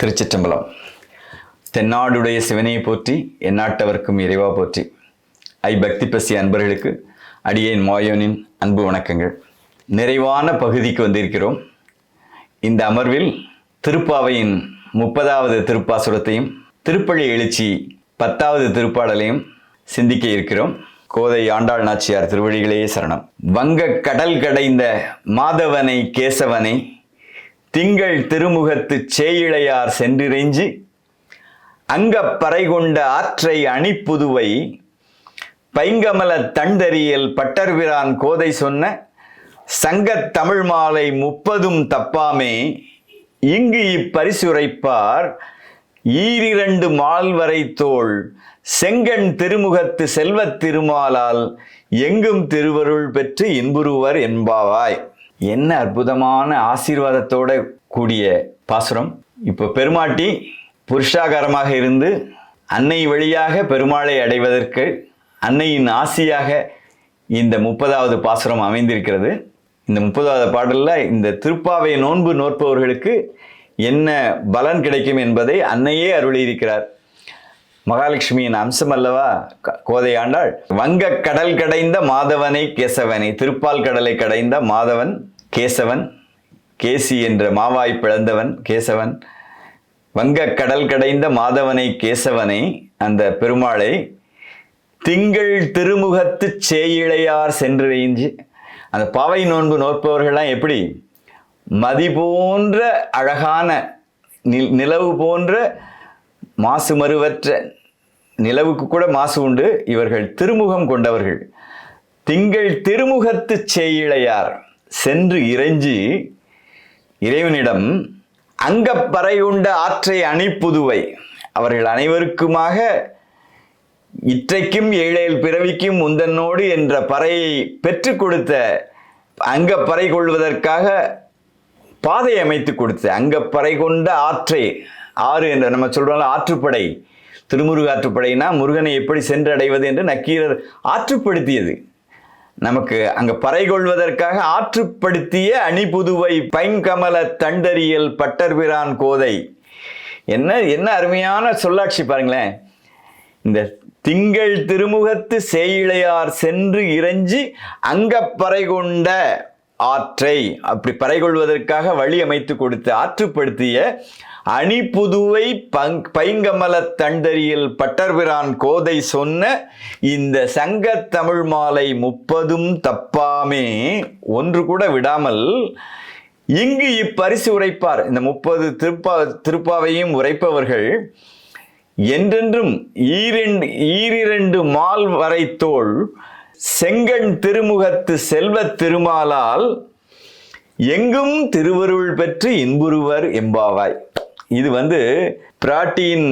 திருச்சிற்றம்பலம். தென்னாடுடைய சிவனையை போற்றி எந்நாட்டவர்க்கும் இறைவா போற்றி. ஐ பக்தி பசி அன்பர்களுக்கு அடியேன் மாயோனின் அன்பு வணக்கங்கள். நிறைவான பகுதிக்கு வந்திருக்கிறோம். இந்த அமர்வில் திருப்பாவையின் முப்பதாவது திருப்பாசுரத்தையும் திருப்பள்ளி எழுச்சி பத்தாவது திருப்பாடலையும் சிந்திக்க இருக்கிறோம். கோதை ஆண்டாள் நாச்சியார் திருவடிகளே சரணம். வங்க கடல் கடைந்த மாதவனை கேசவனை திங்கள் திருமுகத்து சேயிழையார் சென்றிறைஞ்சி அங்கப் பறை கொண்ட ஆற்றை அணிப்புதுவை பைங்கமல தண்டறியல் பட்டர்விரான் கோதை சொன்ன சங்கத் தமிழ் மாலை முப்பதும் தப்பாமே இங்கு இப்பரிசுரைப்பார் ஈரிரண்டு மால்வரை தோள் செங்கண் திருமுகத்து செல்வத் திருமாலால் எங்கும் திருவருள் பெற்று இன்புறுவர் என்பாவாய். என்ன அற்புதமான ஆசீர்வாதத்தோட கூடிய பாசுரம். இப்போ பெருமாட்டி புருஷாகாரமாக இருந்து அன்னை வழியாக பெருமாளை அடைவதற்கு அன்னையின் ஆசியாக இந்த முப்பதாவது பாசுரம் அமைந்திருக்கிறது. இந்த முப்பதாவது பாடலில் இந்த திருப்பாவை நோன்பு நோற்பவர்களுக்கு என்ன பலன் கிடைக்கும் என்பதை அன்னையே அருளியிருக்கிறார். மகாலட்சுமியின் அம்சம் அல்லவா? க- கோதை ஆண்டாள். வங்க கடல் கடைந்த மாதவனை கேசவனை. திருப்பால் கடலை கடைந்த மாதவன் கேசவன். கேசி என்ற மாவாய் பிளந்தவன் கேசவன். வங்க கடல் கடைந்த மாதவனை கேசவனை அந்த பெருமாளை. திங்கள் திருமுகத்து சேயிழையார் சென்றிறைஞ்சு அந்த பாவை நோன்பு நோற்பவர்கள்லாம் எப்படி? மதி போன்ற அழகான நிலவு போன்ற மாசு மறுவற்ற நிலவுக்கு கூட மாசு உண்டு. இவர்கள் திருமுகம் கொண்டவர்கள். திங்கள் திருமுகத்து செய்யிழையார். சென்று இறைஞ்சி இறைவனிடம் அங்கப்பறை உண்ட ஆற்றை அணிப்புதுவை. அவர்கள் அனைவருக்குமாக இற்றைக்கும் ஏழேல் பிறவிக்கும் முந்தன்னோடு என்ற பறையை பெற்றுக் கொடுத்த அங்கப்பறை கொள்வதற்காக பாதை அமைத்து கொடுத்த அங்கப்பறை கொண்ட ஆற்றை ஆறு என்று நம்ம சொல்றோம்ல ஆற்றுப்படை. திருமுருகாற்றுப்படைனா முருகனை எப்படி சென்றடைவது என்று நக்கீரர் ஆற்றுப்படுத்தியது. நமக்கு அங்கு பறை கொள்வதற்காக ஆற்றுப்படுத்திய அணிபுதுவை பைங்கமல தண்டறியல் பட்டர்பிரான் கோதை. என்ன என்ன அருமையான சொல்லாட்சி பாருங்களேன். இந்த திங்கள் திருமுகத்து சேயிழையார் சென்று இறைஞ்சி அங்கப்பறை பறை கொண்ட ஆற்றை. அப்படி பறை கொள்வதற்காக வழி அமைத்து கொடுத்து ஆற்றுப்படுத்திய அணிபுதுவை பங் பைங்கமல தண்டரியில் பட்டர்பிரான் கோதை சொன்ன இந்த சங்கத் தமிழ் மாலை முப்பதும் தப்பாமே. ஒன்று கூட விடாமல் இங்கு இப்பரிசு உரைப்பார். இந்த முப்பது திருப்பா திருப்பாவையும் உரைப்பவர்கள் என்றென்றும் ஈரெண்டு ஈரிரண்டு மால் வரை தோள் செங்கண் திருமுகத்து செல்வத் திருமாலால் எங்கும் திருவருள் பெற்று இன்புறுவர் எம்பாவாய் இது வந்து பிராட்டியின்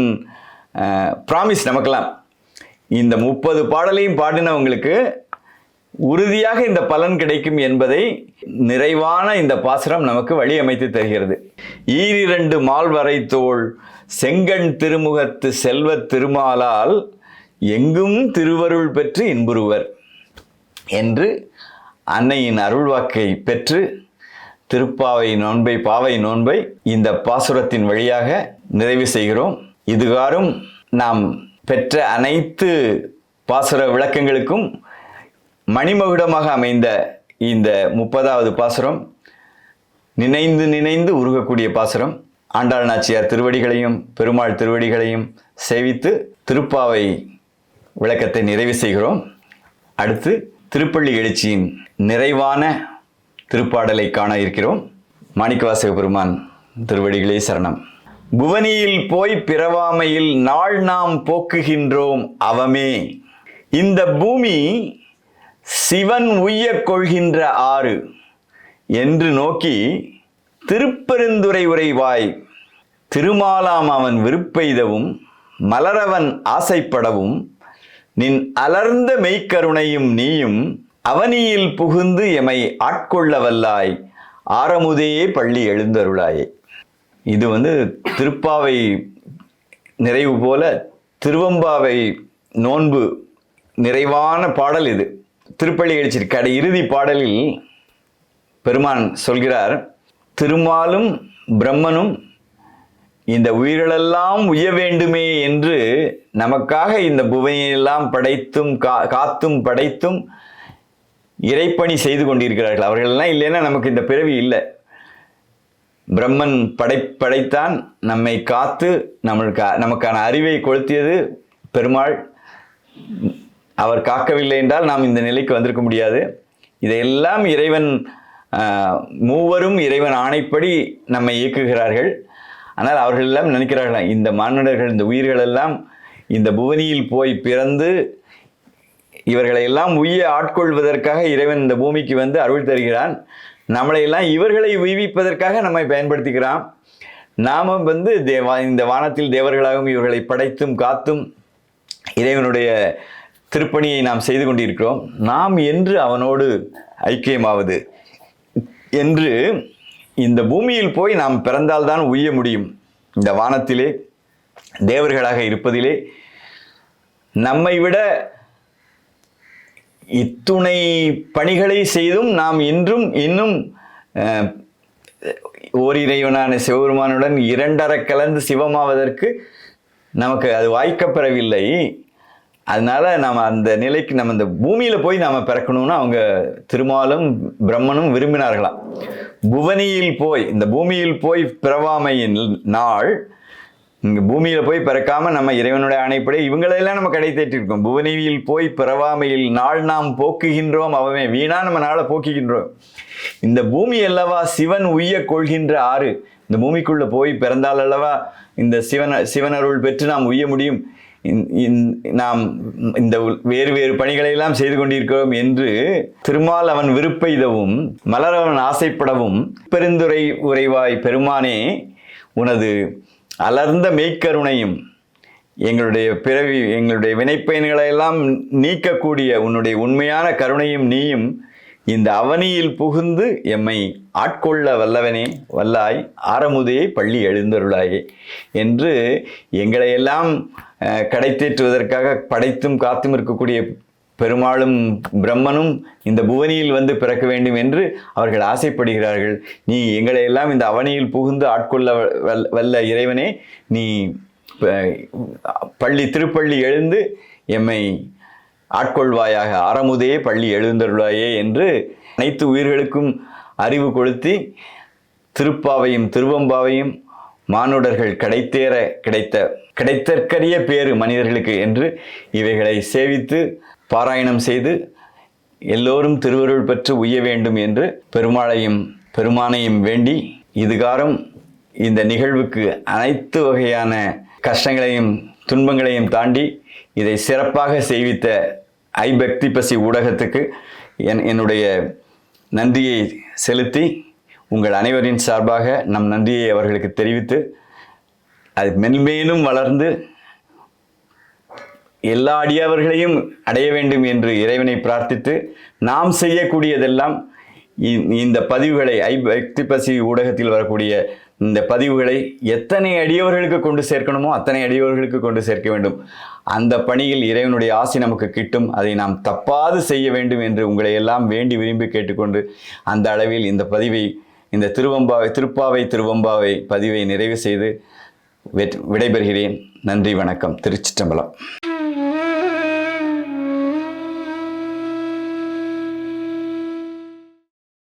ப்ராமிஸ் நமக்கெல்லாம். இந்த முப்பது பாடலையும் பாடினவங்களுக்கு உறுதியாக இந்த பலன் கிடைக்கும் என்பதை நிறைவான இந்த பாசுரம் நமக்கு வழி அமைத்து தருகிறது. ஈரிரண்டு மால்வரை தோல் செங்கண் திருமுகத்து செல்வத் திருமாலால் எங்கும் திருவருள் பெற்று இன்புறுவர் என்று அன்னையின் அருள்வாக்கை பெற்று திருப்பாவை நோன்பை பாவை நோன்பை இந்த பாசுரத்தின் வழியாக நிறைவு செய்கிறோம். இதுகாரும் நாம் பெற்ற அனைத்து பாசுர விளக்கங்களுக்கும் மணிமகுடமாக அமைந்த இந்த முப்பதாவது பாசுரம் நினைந்து நினைந்து உருகக்கூடிய பாசுரம். ஆண்டாள் நாச்சியார் திருவடிகளையும் பெருமாள் திருவடிகளையும் சேவித்து திருப்பாவை விளக்கத்தை நிறைவு செய்கிறோம். அடுத்து திருப்பள்ளி எழுச்சியின் நிறைவான திருப்பாடலை காண இருக்கிறோம். மாணிக்கவாசக பெருமான் திருவடிகளே சரணம். புவனியில் போய் பிறவாமையில் நாள் நாம் போக்குகின்றோம் அவமே. இந்த பூமி சிவன் உய்ய கொள்கின்ற ஆறு. என்று நோக்கி திருப்பெருந்துரை உரைவாய் திருமாலாம் அவன் விருப்பெய்தவும் மலரவன் ஆசைப்படவும் நின் அலர்ந்த மெய்க்கருணையும் நீயும் அவனியில் புகுந்து எமை ஆட்கொள்ள வல்லாய் ஆரமுதே பள்ளி எழுந்தருளாயே. இது வந்து திருப்பாவை நிறைவு போல திருவம்பாவை நோன்பு நிறைவான பாடல் இது. திருப்பள்ளி எழுச்சி கடை இறுதி பாடலில் பெருமான் சொல்கிறார் திருமாலும் பிரம்மனும் இந்த உயிர்களெல்லாம் உய வேண்டுமே என்று நமக்காக இந்த புவனையெல்லாம் படைத்தும் கா காத்தும் படைத்தும் இறைப்பணி செய்து கொண்டிருக்கிறார்கள். அவர்களெல்லாம் இல்லைன்னா நமக்கு இந்த பிறவி இல்லை. பிரம்மன் படை படைத்தான் நம்மை காத்து நம்மளுக்கு நமக்கான அறிவை கொளுத்தியது. பெருமாள் அவர் காக்கவில்லை என்றால் நாம் இந்த நிலைக்கு வந்திருக்க முடியாது. இதையெல்லாம் இறைவன் மூவரும் இறைவன் ஆணைப்படி நம்மை இயக்குகிறார்கள். ஆனால் அவர்கள் எல்லாம் நினைக்கிறார்களாம் இந்த மானுடர்கள் இந்த உயிர்களெல்லாம் இந்த புவனியில் போய் பிறந்து இவர்களை எல்லாம் உய்ய ஆட்கொள்வதற்காக இறைவன் இந்த பூமிக்கு வந்து அருள் தருகிறான். நம்மளை எல்லாம் இவர்களை உய்விப்பதற்காக நம்மை பயன்படுத்துகிறான். நாம வந்து தேவா இந்த வானத்தில் தேவர்களாகவும் இவர்களை படைத்தும் காத்தும் இறைவனுடைய திருப்பணியை நாம் செய்து கொண்டிருக்கிறோம். நாம் என்று அவனோடு ஐக்கியமாவது என்று இந்த பூமியில் போய் நாம் பிறந்தால்தான் உய்ய முடியும். இந்த வானத்திலே தேவர்களாக இருப்பதிலே நம்மை விட இத்துணை பணிகளை செய்தும் நாம் இன்றும் இன்னும் ஓரிறைவனான சிவபெருமானுடன் இரண்டரை கலந்து சிவமாவதற்கு நமக்கு அது வாய்க்கப்பெறவில்லை அதனால் நாம் அந்த நிலைக்கு நம்ம இந்த பூமியில் போய் நாம் பிறக்கணும்னு அவங்க திருமாலும் பிரம்மனும் விரும்பினார்களாம். புவனியில் போய் இந்த பூமியில் போய் பிறவாமையின் நாள் இங்கே பூமியில் போய் பிறக்காமல் நம்ம இறைவனுடைய ஆணைப்படி இவங்களெல்லாம் நம்ம கடை தேற்றிருக்கோம். புவனியில் போய் பிறவாமையில் நாள் நாம் போக்குகின்றோம் அவமே வீணா நம்ம நாளை போக்குகின்றோம். இந்த பூமி அல்லவா சிவன் உய்ய கொள்கின்ற ஆறு. இந்த பூமிக்குள்ளே போய் பிறந்தால் அல்லவா இந்த சிவன சிவன் அருள் பெற்று நாம் உய்ய முடியும். இந்- இந்- நாம் இந்த வேறு வேறு பணிகளை எல்லாம் செய்து கொண்டிருக்கிறோம் என்று திருமால் அவன் விருப்பெய்தவும் மலரவன் ஆசைப்படவும் பெருந்துரை உறைவாய் பெருமானே உனது அலர்ந்த மெய்க்கருணையும் எங்களுடைய பிறவி எங்களுடைய வினைப்பயன்களை எல்லாம் நீக்கக்கூடிய உன்னுடைய உண்மையான கருணையும் நீயும் இந்த அவனியில் புகுந்து எம்மை ஆட்கொள்ள வல்லவனே வல்லாய் ஆரமுதே பள்ளி எழுந்தருளாயே என்று எங்களையெல்லாம் கடை தேற்றுவதற்காக படைத்தும் காத்தும் இருக்கக்கூடிய பெருமாளும் பிரம்மனும் இந்த புவனியில் வந்து பிறக்க வேண்டும் என்று அவர்கள் ஆசைப்படுகிறார்கள். நீ எங்களை எல்லாம் இந்த அவனியில் புகுந்து ஆட்கொள்ள வல்ல- வல்ல இறைவனே நீ பள்ளி திருப்பள்ளி எழுந்து எம்மை ஆட்கொள்வாயாக. அறமுதே பள்ளி எழுந்தருளாயே என்று அனைத்து உயிர்களுக்கும் அறிவு கொளுத்தி திருப்பாவையும் திருவம்பாவையும் மானுடர்கள் கிடைத்தேற கிடைத்த கிடைத்தற்கரிய பேறு மனிதர்களுக்கு என்று இவைகளை சேவித்து பாராயணம் செய்து எல்லோரும் திருவருள் பெற்று உய்ய வேண்டும் என்று பெருமாளையும் பெருமானையும் வேண்டி இதுகாரம் இந்த நிகழ்வுக்கு அனைத்து வகையான கஷ்டங்களையும் துன்பங்களையும் தாண்டி இதை சிறப்பாக செய்வித்த ஐ பக்தி பசி ஊடகத்துக்கு என் என்னுடைய நன்றியை செலுத்தி உங்கள் அனைவரின் சார்பாக நம் நன்றியை அவர்களுக்கு தெரிவித்து அது மென்மேலும் வளர்ந்து எல்லா அடியவர்களையும் அடைய வேண்டும் என்று இறைவனை பிரார்த்தித்து நாம் செய்யக்கூடியதெல்லாம் இ- இந்த பதிவுகளை ஐ பக்தி பசி ஊடகத்தில் வரக்கூடிய இந்த பதிவுகளை எத்தனை அடியவர்களுக்கு கொண்டு சேர்க்கணுமோ அத்தனை அடியவர்களுக்கு கொண்டு சேர்க்க வேண்டும். அந்த பணியில் இறைவனுடைய ஆசை நமக்கு கிட்டும். அதை நாம் தப்பாது செய்ய வேண்டும் என்று உங்களை எல்லாம் வேண்டி விரும்பி கேட்டுக்கொண்டு அந்த அளவில் இந்த பதிவை இந்த திருவம்பாவை திருப்பாவை திருவம்பாவை பதிவை நிறைவு செய்து விடைபெறுகிறேன். நன்றி வணக்கம். திருச்சிற்றம்பலம்.